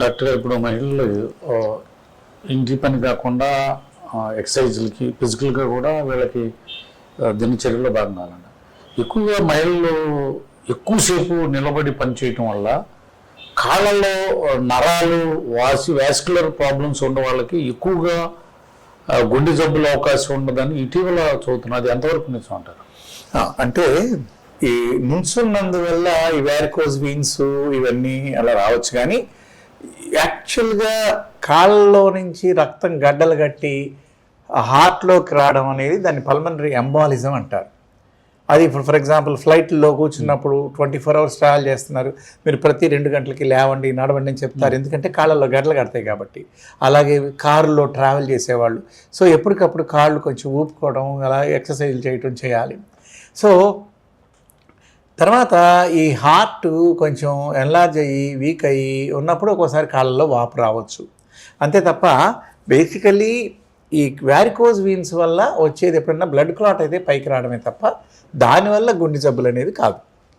Doctor గారు ఇప్పుడు మహిళలు ఇంటి పని కాకుండా ఆ, ఎక్సర్సైజ్లకి ఫిజికల్గా కూడా వీళ్ళకి దినచర్యలో భాగంగా ఎక్కువగా మహిళలు ఎక్కువసేపు నిలబడి పని చేయటం వల్ల కాళ్ళలో నరాలు వాసి వ్యాస్కులర్ ప్రాబ్లమ్స్ ఉన్న వాళ్ళకి ఎక్కువగా గుండె జబ్బుల అవకాశం ఉండదని ఇటీవల చదువుతున్నది ఎంతవరకు నిజం అంటారు? అంటే ఈ నుంచున్నందువల్ల ఈ వ్యారికోజ్ వీన్స్ ఇవన్నీ అలా రావచ్చు కానీ యాక్చువల్గా కాళ్ళలో నుంచి రక్తం గడ్డలు కట్టి హార్ట్లోకి రావడం అనేది దాన్ని పల్మనరీ ఎంబాలిజం అంటారు. అది ఇప్పుడు ఫర్ ఎగ్జాంపుల్ ఫ్లైట్లో కూర్చున్నప్పుడు ట్వంటీ ఫోర్ అవర్స్ ట్రావెల్ చేస్తున్నారు. మీరు ప్రతి రెండు గంటలకి లేవండి నడవండి అని చెప్తారు. ఎందుకంటే కాళ్ళలో గడ్డలు కడతాయి కాబట్టి. అలాగే కారులో ట్రావెల్ చేసేవాళ్ళు. సో ఎప్పటికప్పుడు కాళ్ళు కొంచెం ఊపుకోవడం అలా ఎక్సర్సైజ్ చేయటం చేయాలి. సో తర్వాత ఈ హార్ట్ కొంచెం ఎన్లార్జ్ అయ్యి వీక్ అయ్యి ఉన్నప్పుడు ఒక్కోసారి కాళ్ళలో వాపు రావచ్చు. అంతే తప్ప బేసికలీ ఈ వ్యారికోజ్ వీన్స్ వల్ల వచ్చేది ఎప్పుడన్నా బ్లడ్ క్లాట్ అయితే పైకి రావడమే తప్ప దానివల్ల గుండె జబ్బులు అనేది కాదు.